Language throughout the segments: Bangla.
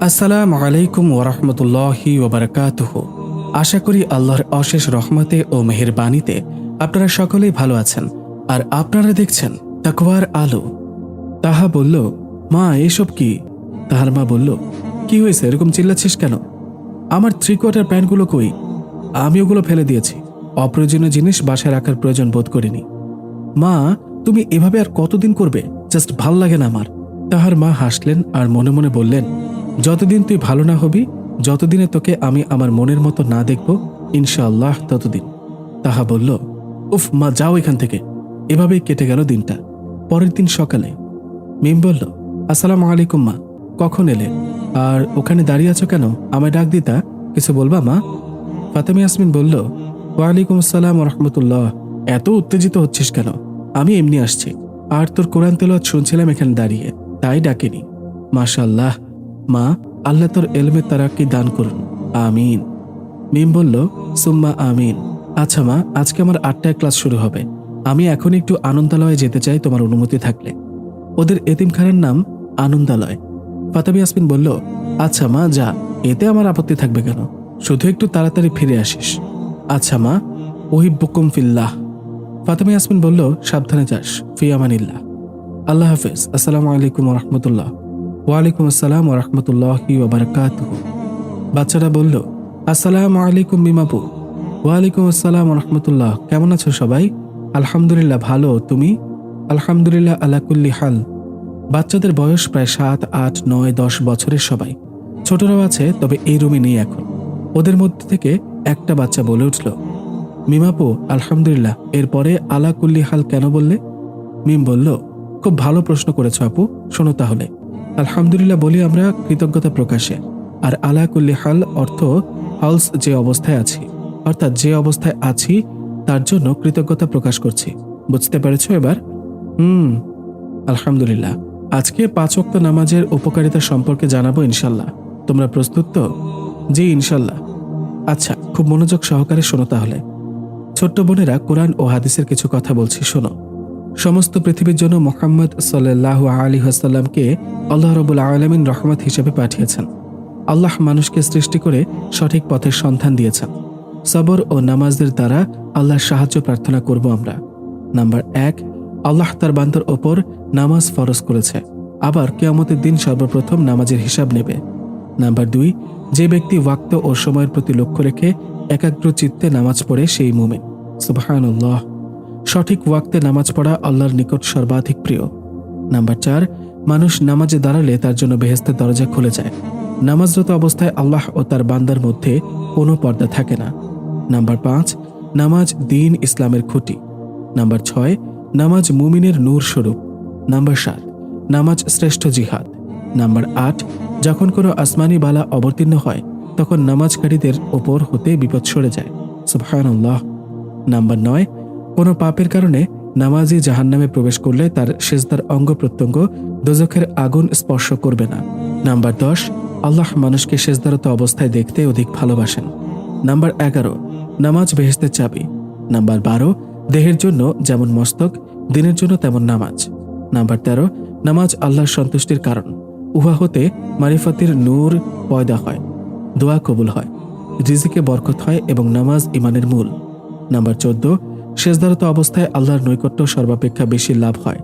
আসসালামু আলাইকুম ওরহমতুল্লাহি ওবরাকাতুহ আশা করি আল্লাহর অশেষ রহমতে ও মেহেরবানিতে আপনারা সকলেই ভালো আছেন আর আপনারা দেখছেন তাকওয়ার আলো। তাহা বলল, মা, এসব কি? তাহার মা বলল, কি হয়েছে? এরকম চিল্লাচ্ছিস কেন? আমার থ্রি কোয়ার্টার প্যান্টগুলো কই? আমি ওগুলো ফেলে দিয়েছি। অপ্রয়োজনীয় জিনিস বাসায় রাখার প্রয়োজন বোধ করিনি। মা, তুমি এভাবে আর কতদিন করবে? জাস্ট ভালো লাগে না আমার। তাহার মা হাসলেন আর মনে মনে বললেন যতদিন তুই ভালো না হবি, যতদিনে তোকে আমি আমার মনের মতো না দেখব, ইনশাআল্লাহ ততদিন। তাহা বলল, উফ, মা, যাও এখান থেকে। এভাবেই কেটে গেল দিনটা। পরের দিন সকালে মিম বলল, আসসালাম আলাইকুম, মা। কখন এলে? আর ওখানে দাঁড়িয়ে আছো কেন? আমায় ডাক দিতা। কিছু বলবা, মা? ফাতেমি আসমিন বলল, ওয়ালাইকুম আসসালাম রহমতুল্লাহ এত উত্তেজিত হচ্ছিস কেন? আমি এমনি আসছি। আর তোর কোরআন তেলাওয়াত শুনছিলাম এখানে দাঁড়িয়ে। তাই ডাকিনি। মাশাল্লাহ মা, আল্লাহ তোর এলমে তারা কি দান করুন। আমিন। মিম বলল, সুম্মা, আমিন। আচ্ছা মা, আজকে আমার আটটায় ক্লাস শুরু হবে। আমি এখন একটু আনন্দালয়ে যেতে চাই তোমার অনুমতি থাকলে। ওদের এতিমখানার নাম আনন্দালয়। ফাতাবি আসমিন বলল আচ্ছা মা, যা। এতে আমার আপত্তি থাকবে কেন? শুধু একটু তাড়াতাড়ি ফিরে আসিস। আচ্ছা মা ওহিবুকুম ফিল্লাহ। ফাতেমা ইয়াসমিন বলল, সাবধানে যাস, ফি আমানিল্লাহ। আল্লাহ হাফেজ। আসসালামু আলাইকুম রহমতুল্লাহ। ওয়ালাইকুম আসসালাম রহমতুল্লাহ ওবরাকাত বাচ্চারা বলল, আসসালাম আলাইকুম মিমাপু ওয়ালাইকুম আসসালাম রহমতুল্লাহ। কেমন আছো সবাই? আলহামদুলিল্লাহ, ভালো। তুমি? আলহামদুলিল্লাহ আলাকুল্লি হাল। বাচ্চাদের বয়স প্রায় সাত, আট, নয়, দশ বছরের সবাই। ছোটরাও আছে, তবে এই রুমে নেই এখন। ওদের মধ্যে থেকে একটা বাচ্চা বলে উঠল, মিমাপু, আলহামদুলিল্লাহ, এরপরে আলা কুল্লি হাল কেন বললে? মিম বলল, খুব ভালো প্রশ্ন করেছ আপু, শোনো তাহলে। আলহামদুলিল্লাহ বলি আমরা কৃতজ্ঞতা প্রকাশে। আর আলা কুল্লি হাল অর্থ হালস যে অবস্থায় আছি, অর্থাৎ যে অবস্থায় আছি, তার জন্য কৃতজ্ঞতা প্রকাশ করছি। বুঝতে পেরেছ এবার? হুম, আলহামদুলিল্লাহ। আজকে পাঁচ ওয়াক্ত নামাজের উপকারিতা সম্পর্কে জানাব ইনশাল্লাহ। তোমরা প্রস্তুত তো? জি, ইনশাল্লাহ। আচ্ছা খুব মনোযোগ সহকারে শোনো তাহলে। ছোট্ট বোনেরা কোরআন ও হাদিসের কিছু কথা বলছি, শোনো। সমস্ত পৃথিবীর জন্য মোহাম্মদ সাল্লাহ আলী হাসাল্লামকে আল্লাহ রবুল আলমিন রহমত হিসেবে পাঠিয়েছেন। আল্লাহ মানুষকে সৃষ্টি করে সঠিক পথের সন্ধান দিয়েছেন। সবর ও নামাজদের দ্বারা আল্লাহর সাহায্য প্রার্থনা করব আমরা। নাম্বার এক, আল্লাহ তার বান্দর ওপর নামাজ ফরজ করেছে। আবার কেয়ামতের দিন সর্বপ্রথম নামাজের হিসাব নেবে। নাম্বার দুই, যে ব্যক্তি ওয়াক্ত ও সময়ের প্রতি লক্ষ্য রেখে একাগ্র চিত্তে নামাজ পড়ে সেই মুমিন। সুবাহানুল্লাহ। সঠিক ওয়াক্তে নামাজ পড়া আল্লাহর নিকট সর্বাধিক প্রিয়। নাম্বার চার, মানুষ নামাজে দাঁড়ালে তার জন্য বেহেস্তের দরজা খুলে যায়। নামাজরত অবস্থায় আল্লাহ ও তার বান্দার মধ্যে কোনো পর্দা থাকে না। নাম্বার পাঁচ, নামাজ দিন ইসলামের খুঁটি। নাম্বার ছয়, নামাজ মুমিনের নূর স্বরূপ। নাম্বার সাত, নামাজ শ্রেষ্ঠ জিহাদ। নাম্বার আট, যখন কোনো আসমানি বালা অবতীর্ণ হয়, তখন নামাজকারীদের ওপর হতে বিপদ সরে যায়। সুবহানাল্লাহ। নাম্বার নয় কোনো পাপের কারণে নামাজি জাহান্নামে প্রবেশ করলে তার সেজদার অঙ্গ প্রত্যঙ্গ দোজখের আগুন স্পর্শ করবে না। নাম্বার দশ, আল্লাহ মানুষকে সেজদারত অবস্থায় দেখতে অধিক ভালোবাসেন। নাম্বার এগারো, নামাজ বেহেস্তের চাবি। নাম্বার বারো, দেহের জন্য যেমন মস্তক, দিনের জন্য তেমন নামাজ। নাম্বার তেরো, নামাজ আল্লাহর সন্তুষ্টির কারণ। উহা হতে মারিফাতের নূর পয়দা হয়, দোয়া কবুল হয়, রিজিকে বরকত হয় এবং নামাজ ইমানের মূল। নাম্বার চোদ্দ শেষদারত অবস্থায় আল্লাহর নৈকট্য সর্বাপেক্ষা বেশি লাভ হয়।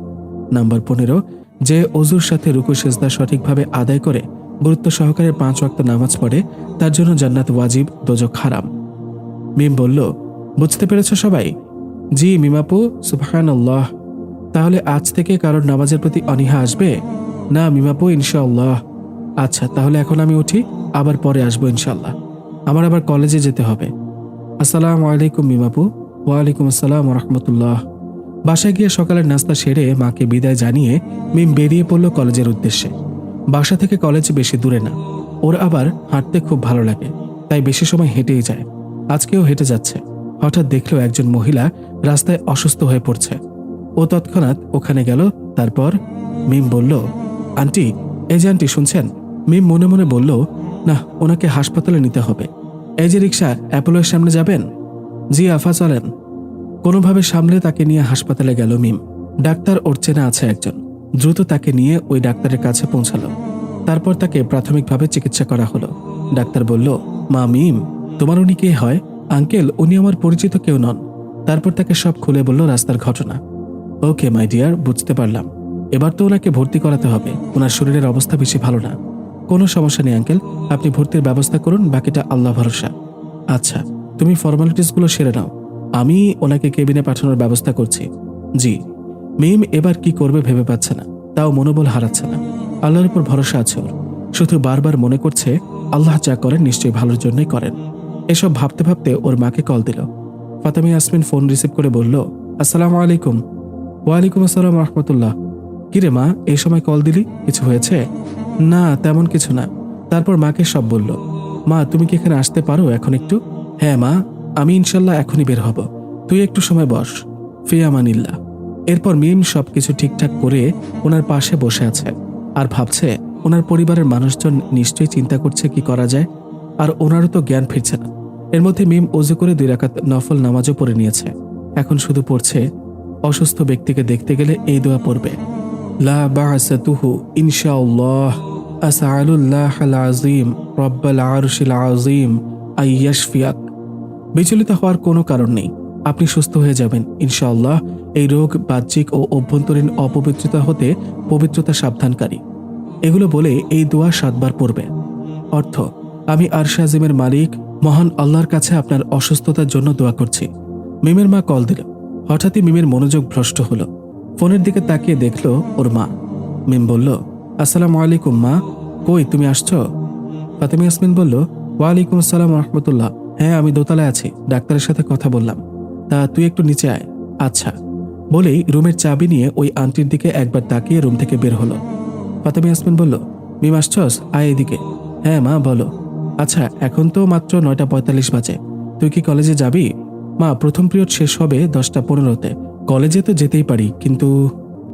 নাম্বার পনেরো, যে অজুর সাথে রুকু সেজদা সঠিকভাবে আদায় করে, গুরুত্ব সহকারে পাঁচ ওয়াক্ত নামাজ পড়ে, তার জন্য জান্নাত ওয়াজিব, দোজক হারাম। মিম বলল, বুঝতে পেরেছ সবাই? জি মিমাপু আল্লাহ তাহলে আজ থেকে কারোর নামাজের প্রতি অনীহা আসবে? না মিমাপু ইনশাআল্লাহ। আচ্ছা তাহলে এখন আমি উঠি, আবার পরে আসব ইনশাল্লাহ আমার আবার কলেজে যেতে হবে। আসসালামু আলাইকুম মিমাপু ওয়ালাইকুম আসসালাম রহমতুল্লাহ বাসায় গিয়ে সকালের নাস্তা সেরে মাকে বিদায় জানিয়ে মিম বেরিয়ে পড়ল কলেজের উদ্দেশ্যে। বাসা থেকে কলেজ বেশি দূরে না। ওর আবার হাঁটতে খুব ভালো লাগে, তাই বেশি সময় হেঁটেই যায়। আজকেও হেঁটে যাচ্ছে। হঠাৎ দেখল একজন মহিলা রাস্তায় অসুস্থ হয়ে পড়ছে। ও তৎক্ষণাৎ ওখানে গেল, তারপর মিম বলল, আন্টি, এই যে আন্টি, শুনছেন? মিম মনে মনে বলল না ওনাকে হাসপাতালে নিতে হবে। এই যে রিক্সা, অ্যাপোলোর সামনে যাবেন? জি আফা চলেন কোনোভাবে সামলে তাকে নিয়ে হাসপাতালে গেল মিম। ডাক্তার ওর চেনা আছে একজন। দ্রুত তাকে নিয়ে ওই ডাক্তারের কাছে পৌঁছালো। তারপর তাকে প্রাথমিকভাবে চিকিৎসা করা হলো। ডাক্তার বলল, মা মিম, তোমার উনি কে হয়? আঙ্কেল, উনি আমার পরিচিত কেউ নন। তারপর তাকে সব খুলে বলল রাস্তার ঘটনা। ওকে, মাই ডিয়ার, বুঝতে পারলাম। এবার তো ওনাকে ভর্তি করাতে হবে। ওনার শরীরের অবস্থা বেশি ভালো না। কোনো সমস্যা নেই, আঙ্কেল। আপনি ভর্তির ব্যবস্থা করুন, বাকিটা আল্লাহ ভরসা। আচ্ছা। তুমি ফর্মালিটিসগুলো সেরে নাও। আমি ওনাকে কেবিনে পাঠানোর ব্যবস্থা করছি। জি। মিম এবার কি করবে ভেবে পাচ্ছে না। তাও মনোবল হারাচ্ছে না। আল্লাহর উপর ভরসা আছে ওর। শুধু বারবার মনে করছে, আল্লাহ যা করেন নিশ্চয়ই ভালোর জন্যই করেন। এসব ভাবতে ভাবতে ওর মাকে কল দিল। ফাতামি ইয়াসমিন ফোন রিসিভ করে বলল, আসসালামু আলাইকুম। ওয়ালাইকুম আসসালাম রহমতুল্লাহ। কিরে মা, এই সময় কল দিলি? কিছু হয়েছে? না, তেমন কিছু না। তারপর মাকে সব বলল, মা, তুমি কি এখানে আসতে পারো এখন একটু? হ্যাঁ মা, আমি ইনশাল্লাহ এখনই বের হব। তুই একটু সময় বস। ফিয়ামানিল্লাহ এরপর মিম সবকিছু ঠিকঠাক করে ওনার পাশে বসে আছে। আর ভাবছে, ওনার পরিবারের মানুষজন নিশ্চয়ই চিন্তা করছে কি করা যায়, আর ওনারও তো জ্ঞান ফিরছে না। এর মধ্যে মিম ওজু করে দুই রাকাত নফল নামাজও পড়ে নিয়েছে। এখন শুধু পড়ছে, অসুস্থ ব্যক্তিকে দেখতে গেলে এই দোয়া পড়বে। লা আল আজিম রব্বাল আরশিল আজিম আইয়াশফিয়াক বিচলিত হওয়ার কোনো কারণ নেই। আপনি সুস্থ হয়ে যাবেন, ইনশাআল্লাহ। এই রোগ বাহ্যিক ও অভ্যন্তরীণ অপবিত্রতা হতে পবিত্রতা সাবধানকারী। এগুলো বলে এই দোয়া সাতবার পড়বে। অর্থ, আমি আরশা আজিমের মালিক, মহান আল্লাহর কাছে আপনার অসুস্থতার জন্য দোয়া করছি। মিমের মা কল দিল। হঠাৎই মিমের মনোযোগ ভ্রষ্ট হলো। ফোনের দিকে তাকিয়ে দেখল ওর মা। মিম বলল, আসসালামু আলাইকুম মা। কই, তুমি আসছ? ফাতেমা ইয়াসমিন বলল, ওয়ালাইকুম আসসালাম রহমতুল্লাহ। হ্যাঁ আমি দোতলায় আছি। ডাক্তারের সাথে কথা বললাম। তা তুই একটু নিচে আয়। আচ্ছা। বলেই রুমের চাবি নিয়ে ওই আন্টির দিকে একবার তাকিয়ে রুম থেকে বের হলো। ফাতেমা ইয়াসমিন বলল, মিম, আসছস? আয় এদিকে। হ্যাঁ মা, বলো। আচ্ছা এখন তো মাত্র নয়টা পঁয়তাল্লিশ বাজে। তুই কি কলেজে যাবি? মা, প্রথম পিরিয়ড শেষ হবে দশটা পনেরোতে। কলেজে তো যেতেই পারি, কিন্তু